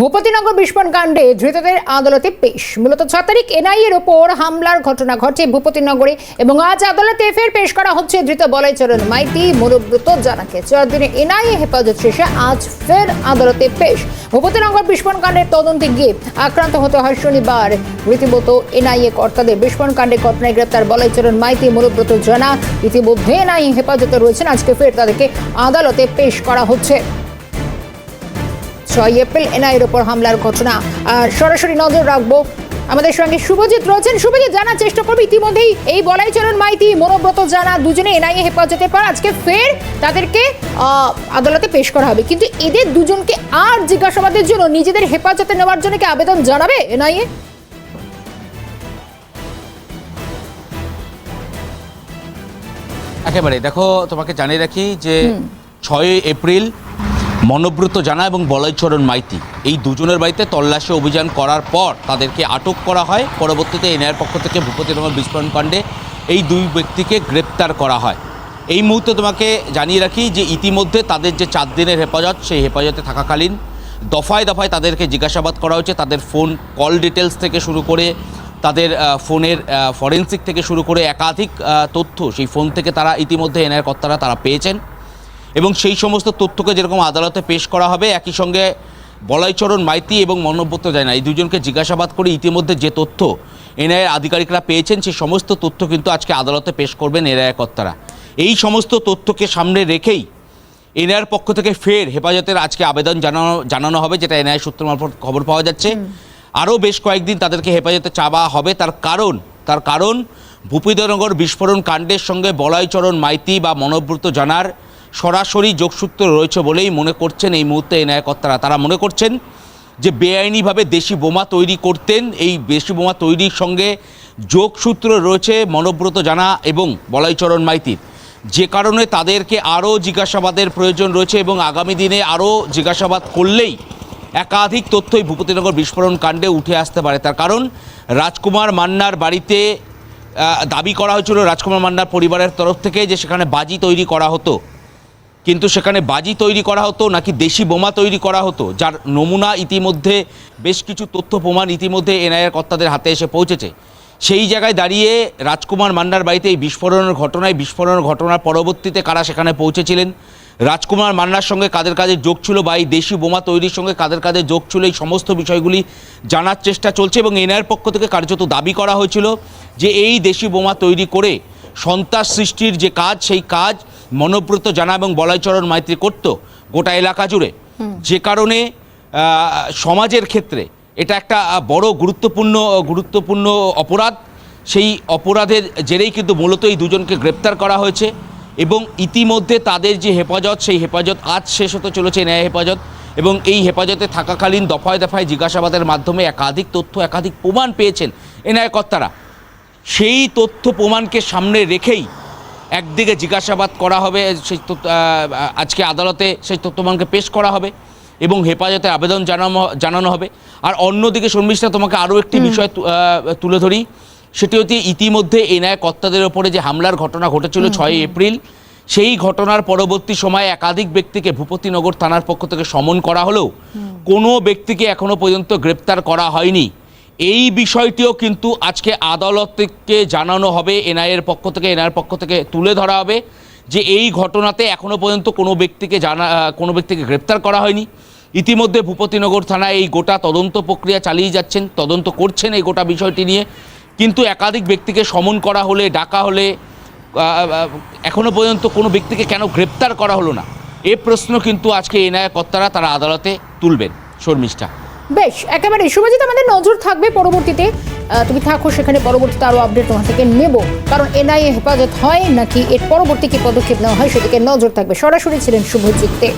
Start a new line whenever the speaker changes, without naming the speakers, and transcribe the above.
ভূপতিনগর বিস্ফোরণ কাণ্ডে ধৃতদের আদালতে পেশ। মূলত ছ তারিখ এনআইএর ওপর হামলার ঘটনা ঘটে ভূপতিনগরে এবং আজ আদালতে ফের পেশ করা হচ্ছে ধৃত বলয়চরণ মাইতি মনোব্রত জানাকে। চার দিনে এনআইএ হেফাজত শেষে আজ ফের আদালতে পেশ। ভূপতিনগর বিস্ফোরণ কাণ্ডের তদন্তে গিয়ে আক্রান্ত হতে হয় শনিবার। রীতিমতো এনআইএ কর্তাদের বিস্ফোরণ কাণ্ডে ঘটনায় গ্রেপ্তার বলয়চরণ মাইতি মনোব্রত জানা ইতিমধ্যে এনআইএ হেফাজতে রয়েছেন। আজকে ফের তাদেরকে আদালতে পেশ করা হচ্ছে। ছয় এপ্রিল এনআইয়ের ওপর হামলার ঘটনা। আর সরাসরি নজর রাখব আমাদের সঙ্গে শুভজিৎ রয়েছেন। শুভজিৎ জানার চেষ্টা করব ইতিমধ্যেই এই বলাইচরণ মাইতি মনোব্রত জানা দুজনে এনআইএ হেফাজতে পর আজকে ফের তাদেরকে আদালতে পেশ করা হবে। কিন্তু এদের দুজনকে আর জিজ্ঞাসাবাদের জন্য নিজেদের হেফাজতে নেওয়ার জন্য কি আবেদন জানাবে এনআইএ
একেবারে। দেখো তোমাকে জানিয়ে রাখি যে ছয় এপ্রিল মনোব্রত জানা এবং বলয়চরণ মাইতি। এই দুজনের বাড়িতে তল্লাশি অভিযান করার পর তাদেরকে আটক করা হয়। পরবর্তীতে এনআইয়ের পক্ষ থেকে ভূপতিনগর বিস্ফোরণ কাণ্ডে এই দুই ব্যক্তিকে গ্রেপ্তার করা হয়। এই মুহূর্তে তোমাকে জানিয়ে রাখি যে ইতিমধ্যে তাদের যে চার দিনের হেফাজত, সেই হেফাজতে থাকাকালীন দফায় দফায় তাদেরকে জিজ্ঞাসাবাদ করা হয়েছে। তাদের ফোন কল ডিটেলস থেকে শুরু করে তাদের ফোনের ফরেন্সিক থেকে শুরু করে একাধিক তথ্য সেই ফোন থেকে তারা ইতিমধ্যে এনআইয়ের কর্তারা তারা পেয়েছেন। এবং সেই সমস্ত তথ্যকে যেরকম আদালতে পেশ করা হবে একই সঙ্গে বলাইচরণ মাইতি এবং মনোব্রত জানা এই দুজনকে জিজ্ঞাসাবাদ করে ইতিমধ্যে যে তথ্য এনআইয়ের আধিকারিকরা পেয়েছেন সেই সমস্ত তথ্য কিন্তু আজকে আদালতে পেশ করবেন এনআইয়ের কর্তারা। এই সমস্ত তথ্যকে সামনে রেখেই এনআইয়ের পক্ষ থেকে ফের হেফাজতের আজকে আবেদন জানানো জানানো হবে যেটা এনআই সূত্র মারফত খবর পাওয়া যাচ্ছে। আরও বেশ কয়েকদিন তাদেরকে হেফাজতে চাওয়া হবে। তার কারণ তার কারণ ভূপিদনগর বিস্ফোরণ কাণ্ডের সঙ্গে বলয়চরণ মাইতি বা মনোব্রত জানার সরাসরি যোগসূত্র রয়েছে বলেই মনে করছেন এই মুহূর্তে এনআই কর্তারা তারা মনে করছেন যে বেআইনিভাবে দেশি বোমা তৈরি করতেন, এই দেশি বোমা তৈরির সঙ্গে যোগসূত্র রয়েছে মনোব্রত জানা এবং বলয়চরণ মাইতির। যে কারণে তাদেরকে আরও জিজ্ঞাসাবাদের প্রয়োজন রয়েছে এবং আগামী দিনে আরও জিজ্ঞাসাবাদ করলেই একাধিক তথ্যই ভূপতিনগর বিস্ফোরণ কাণ্ডে উঠে আসতে পারে। তার কারণ, রাজকুমার মান্নার বাড়িতে দাবি করা হয়েছিল রাজকুমার মান্নার পরিবারের তরফ থেকে যে সেখানে বাজি তৈরি করা হতো। কিন্তু সেখানে বাজি তৈরি করা হতো, নাকি দেশি বোমা তৈরি করা হতো, যার নমুনা ইতিমধ্যে, বেশ কিছু তথ্য প্রমাণ ইতিমধ্যে এনআইআর কর্তাদের হাতে এসে পৌঁছেছে। সেই জায়গায় দাঁড়িয়ে রাজকুমার মান্নার বাড়িতে এই বিস্ফোরণের ঘটনায়, বিস্ফোরণের ঘটনার পরবর্তীতে কারা সেখানে পৌঁছেছিলেন? রাজকুমার মান্নার সঙ্গে কাদের কাদের যোগ ছিল বা এই দেশি বোমা তৈরির সঙ্গে কাদের কাদের যোগ ছিল, এই সমস্ত বিষয়গুলি জানার চেষ্টা চলছে এবং এনআইয়ের পক্ষ থেকে কার্যত দাবি করা হয়েছিল যে এই দেশি বোমা তৈরি করে সন্ত্রাস সৃষ্টির যে কাজ, সেই কাজ মনোব্রত জানা এবং বলয়চরণ মাইত্রী করত গোটা এলাকা জুড়ে। যে কারণে সমাজের ক্ষেত্রে এটা একটা বড় গুরুত্বপূর্ণ গুরুত্বপূর্ণ অপরাধ। সেই অপরাধের জেরেই কিন্তু মূলত এই দুজনকে গ্রেপ্তার করা হয়েছে এবং ইতিমধ্যে তাদের যে হেফাজত সেই হেফাজত আজ শেষ হতে চলেছে ন্যায় হেফাজত এবং এই হেফাজতে থাকাকালীন দফায় দফায় জিজ্ঞাসাবাদের মাধ্যমে একাধিক তথ্য একাধিক প্রমাণ পেয়েছেন এনআইএ কর্তারা সেই তথ্য প্রমাণকে সামনে রেখেই একদিকে জিজ্ঞাসাবাদ করা হবে সেই তথ্য, আজকে আদালতে সেই তথ্যমানকে পেশ করা হবে এবং হেফাজতে আবেদন জানানো জানানো হবে। আর অন্যদিকে শর্মিষ্ঠা তোমাকে আরও একটি বিষয় তুলে ধরি। সেটি হচ্ছে ইতিমধ্যে এনআই কর্তাদের ওপরে যে হামলার ঘটনা ঘটেছিল ছয় এপ্রিল সেই ঘটনার পরবর্তী সময়ে একাধিক ব্যক্তিকে ভূপতিনগর থানার পক্ষ থেকে সমন করা হলেও কোনো ব্যক্তিকে এখনও পর্যন্ত গ্রেপ্তার করা হয়নি। এই বিষয়টিও কিন্তু আজকে আদালতকে জানানো হবে এনআইয়ের পক্ষ থেকে এনআইয়ের পক্ষ থেকে তুলে ধরা হবে যে এই ঘটনাতে এখনও পর্যন্ত কোনো ব্যক্তিকে জানা কোনো ব্যক্তিকে গ্রেপ্তার করা হয়নি। ইতিমধ্যে ভূপতিনগর থানায় এই গোটা তদন্ত প্রক্রিয়া চালিয়ে যাচ্ছেন তদন্ত করছেন এই গোটা বিষয়টি নিয়ে। কিন্তু একাধিক ব্যক্তিকে সমন করা হলে ডাকা হলে আহ, আহ, এখনও পর্যন্ত কোনো ব্যক্তিকে কেন গ্রেপ্তার করা হলো না? এ প্রশ্ন কিন্তু আজকে এনআইএ কর্তারা তারা আদালতে তুলবেন। শর্মিষ্ঠা।
বেশ, একেবারে শুভজিৎ, আমাদের নজর থাকবে পরবর্তীতে। তুমি থাকো সেখানে, পরবর্তীতে আরও আপডেট তোমার থেকে নেব। কারণ এনআইএ হেফাজত হয় নাকি এর পরবর্তী কী পদক্ষেপ নেওয়া হয় সেদিকে নজর থাকবে। সরাসরি ছিলেন শুভজিৎ দে।